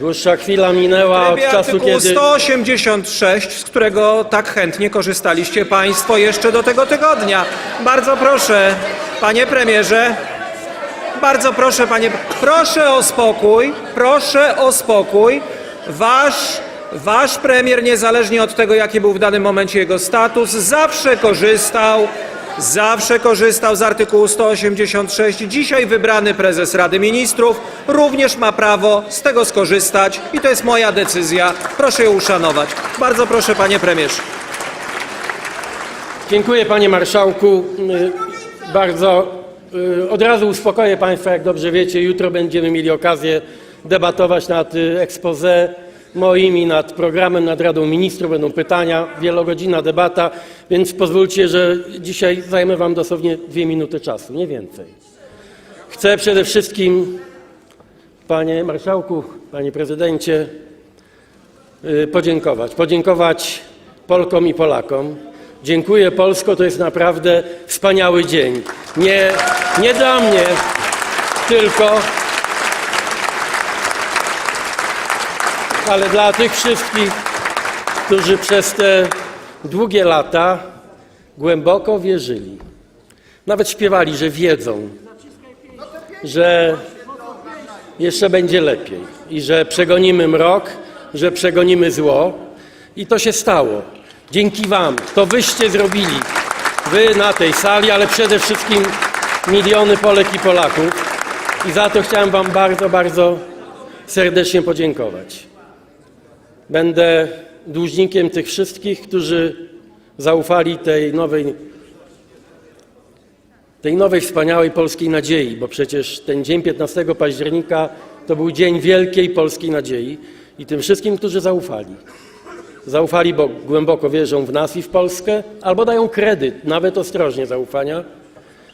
Dłuższa chwila minęła od trybie czasu, artykułu kiedy... 186, z którego tak chętnie korzystaliście Państwo jeszcze do tego tygodnia. Bardzo proszę, Panie Premierze. Bardzo proszę, Panie. Proszę o spokój. Proszę o spokój. Wasz, wasz premier, niezależnie od tego, jaki był w danym momencie jego status, zawsze korzystał. Zawsze korzystał z artykułu 186. Dzisiaj wybrany prezes Rady Ministrów również ma prawo z tego skorzystać i to jest moja decyzja. Proszę ją uszanować. Bardzo proszę, panie premierze. Dziękuję panie marszałku. Y, Bardzo y, od razu uspokoję państwa, jak dobrze wiecie, jutro będziemy mieli okazję debatować nad y, expose moim i nad programem, nad Radą Ministrów. Będą pytania, wielogodzinna debata, więc pozwólcie, że dzisiaj zajmę wam dosłownie dwie minuty czasu, nie więcej. Chcę przede wszystkim, panie marszałku, panie prezydencie, y, podziękować. Podziękować Polkom i Polakom. Dziękuję Polsko, to jest naprawdę wspaniały dzień. Nie, nie dla mnie tylko, ale dla tych wszystkich, którzy przez te długie lata głęboko wierzyli. Nawet śpiewali, że wiedzą, że jeszcze będzie lepiej i że przegonimy mrok, że przegonimy zło. I to się stało. Dzięki Wam. To Wyście zrobili. Wy na tej sali, ale przede wszystkim miliony Polek i Polaków. I za to chciałem Wam bardzo, bardzo serdecznie podziękować. Będę dłużnikiem tych wszystkich, którzy zaufali tej nowej tej nowej, wspaniałej polskiej nadziei, bo przecież ten dzień 15 października to był dzień wielkiej polskiej nadziei i tym wszystkim, którzy zaufali. Zaufali, bo głęboko wierzą w nas i w Polskę, albo dają kredyt, nawet ostrożnie zaufania,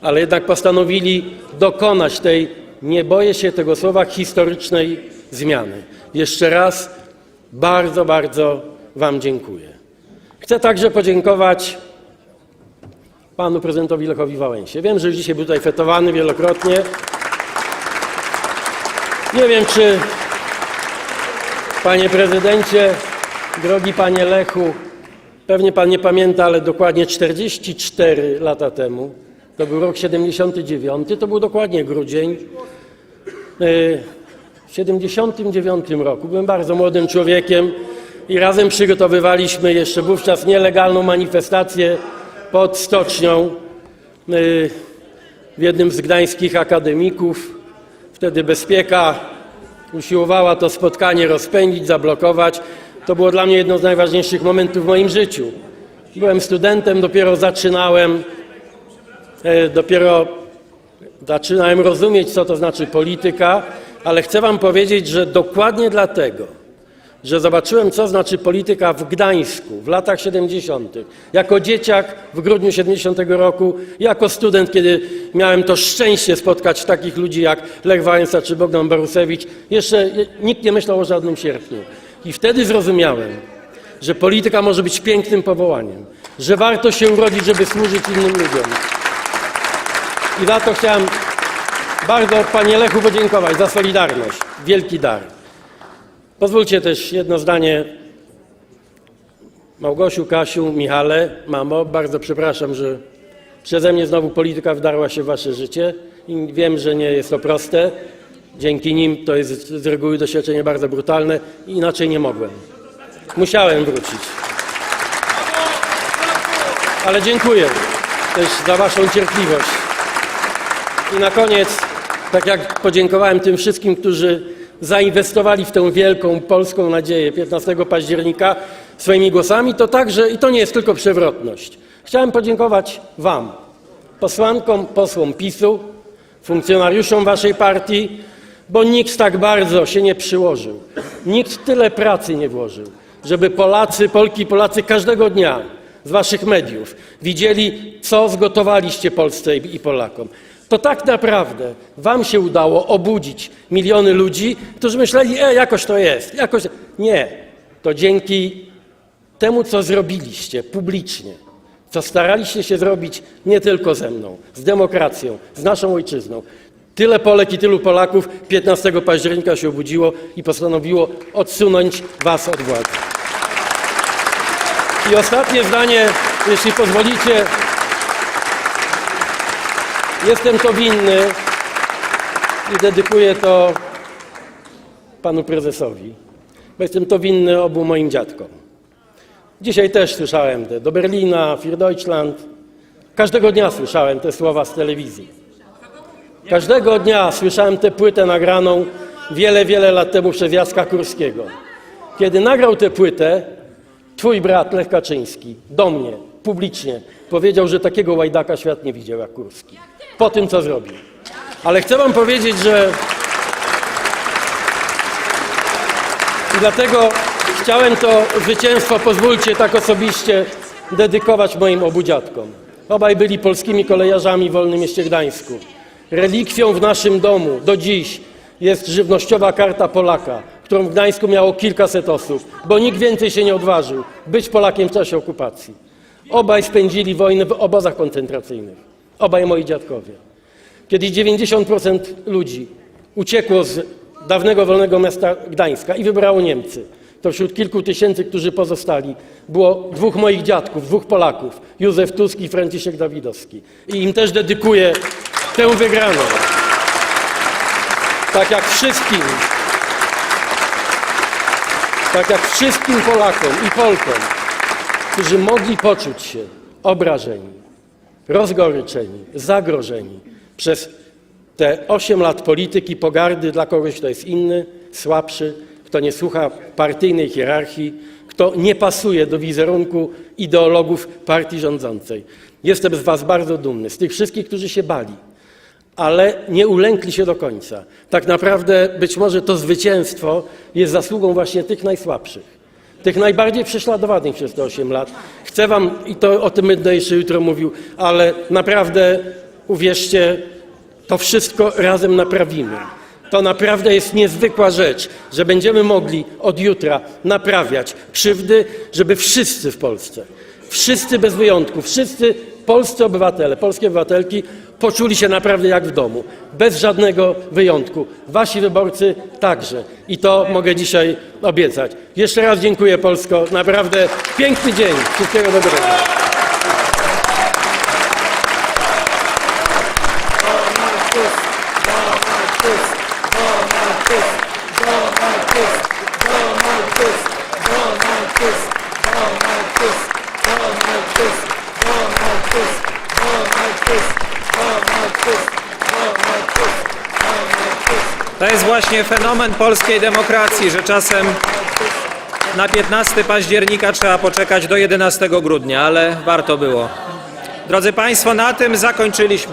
ale jednak postanowili dokonać tej, nie boję się tego słowa, historycznej zmiany. Jeszcze raz bardzo, bardzo Wam dziękuję. Chcę także podziękować panu prezydentowi Lechowi Wałęsie. Wiem, że już dzisiaj był tutaj fetowany wielokrotnie. Nie wiem, czy panie prezydencie, drogi panie Lechu, pewnie pan nie pamięta, ale dokładnie 44 lata temu, to był rok 79, to był dokładnie grudzień. Y, W 79 roku byłem bardzo młodym człowiekiem i razem przygotowywaliśmy jeszcze wówczas nielegalną manifestację pod stocznią y, w jednym z gdańskich akademików. Wtedy bezpieka usiłowała to spotkanie rozpędzić, zablokować. To było dla mnie jedno z najważniejszych momentów w moim życiu. Byłem studentem, dopiero zaczynałem, e, dopiero zaczynałem rozumieć, co to znaczy polityka, ale chcę Wam powiedzieć, że dokładnie dlatego, że zobaczyłem, co znaczy polityka w Gdańsku w latach 70., jako dzieciak w grudniu 70 roku, jako student, kiedy miałem to szczęście spotkać takich ludzi jak Lech Wałęsa czy Bogdan Borusewicz, jeszcze nikt nie myślał o żadnym sierpniu. I wtedy zrozumiałem, że polityka może być pięknym powołaniem, że warto się urodzić, żeby służyć innym ludziom. I za to chciałem bardzo Panie Lechu podziękować za solidarność. Wielki dar. Pozwólcie też jedno zdanie. Małgosiu, Kasiu, Michale, mamo, bardzo przepraszam, że przeze mnie znowu polityka wdarła się w wasze życie i wiem, że nie jest to proste. Dzięki nim to jest z reguły doświadczenie bardzo brutalne i inaczej nie mogłem. Musiałem wrócić. Ale dziękuję też za waszą cierpliwość. I na koniec, tak jak podziękowałem tym wszystkim, którzy zainwestowali w tę wielką polską nadzieję 15 października swoimi głosami, to także, i to nie jest tylko przewrotność, chciałem podziękować Wam, posłankom, posłom PiSu, funkcjonariuszom Waszej partii, bo nikt tak bardzo się nie przyłożył, nikt tyle pracy nie włożył, żeby Polacy, Polki i Polacy każdego dnia z Waszych mediów widzieli, co zgotowaliście Polsce i Polakom to tak naprawdę Wam się udało obudzić miliony ludzi, którzy myśleli, e, jakoś to jest, jakoś. Nie. To dzięki temu, co zrobiliście publicznie, co staraliście się zrobić nie tylko ze mną, z demokracją, z naszą ojczyzną. Tyle Polek i tylu Polaków 15 października się obudziło i postanowiło odsunąć was od władzy. I ostatnie zdanie, jeśli pozwolicie. Jestem to winny i dedykuję to panu prezesowi, bo jestem to winny obu moim dziadkom. Dzisiaj też słyszałem te do Berlina, für Deutschland. Każdego dnia słyszałem te słowa z telewizji. Każdego dnia słyszałem tę płytę nagraną wiele, wiele lat temu przez Jacka Kurskiego. Kiedy nagrał tę płytę, twój brat Lech Kaczyński do mnie publicznie powiedział, że takiego łajdaka świat nie widział jak Kurski. Po tym, co zrobił. Ale chcę wam powiedzieć, że I dlatego chciałem to zwycięstwo, pozwólcie tak osobiście, dedykować moim obu dziadkom. Obaj byli polskimi kolejarzami w Wolnym Mieście Gdańsku. Relikwią w naszym domu do dziś jest żywnościowa karta Polaka, którą w Gdańsku miało kilkaset osób, bo nikt więcej się nie odważył być Polakiem w czasie okupacji. Obaj spędzili wojnę w obozach koncentracyjnych. Obaj moi dziadkowie. Kiedy 90% ludzi uciekło z dawnego wolnego miasta Gdańska i wybrało Niemcy, to wśród kilku tysięcy, którzy pozostali, było dwóch moich dziadków, dwóch Polaków, Józef Tusk i Franciszek Dawidowski. I im też dedykuję tę wygraną. Tak jak wszystkim, tak jak wszystkim Polakom i Polkom, którzy mogli poczuć się obrażeni, rozgoryczeni, zagrożeni przez te 8 lat polityki, pogardy dla kogoś, kto jest inny, słabszy, kto nie słucha partyjnej hierarchii, kto nie pasuje do wizerunku ideologów partii rządzącej. Jestem z Was bardzo dumny, z tych wszystkich, którzy się bali, ale nie ulękli się do końca. Tak naprawdę być może to zwycięstwo jest zasługą właśnie tych najsłabszych tych najbardziej prześladowanych przez te 8 lat. Chcę wam, i to o tym będę jeszcze jutro mówił, ale naprawdę uwierzcie, to wszystko razem naprawimy. To naprawdę jest niezwykła rzecz, że będziemy mogli od jutra naprawiać krzywdy, żeby wszyscy w Polsce, wszyscy bez wyjątku, wszyscy polscy obywatele, polskie obywatelki poczuli się naprawdę jak w domu, bez żadnego wyjątku. Wasi wyborcy także. I to mogę dzisiaj obiecać. Jeszcze raz dziękuję Polsko. Naprawdę piękny dzień. Wszystkiego dobrego. To jest właśnie fenomen polskiej demokracji, że czasem na 15 października trzeba poczekać do 11 grudnia, ale warto było. Drodzy Państwo, na tym zakończyliśmy.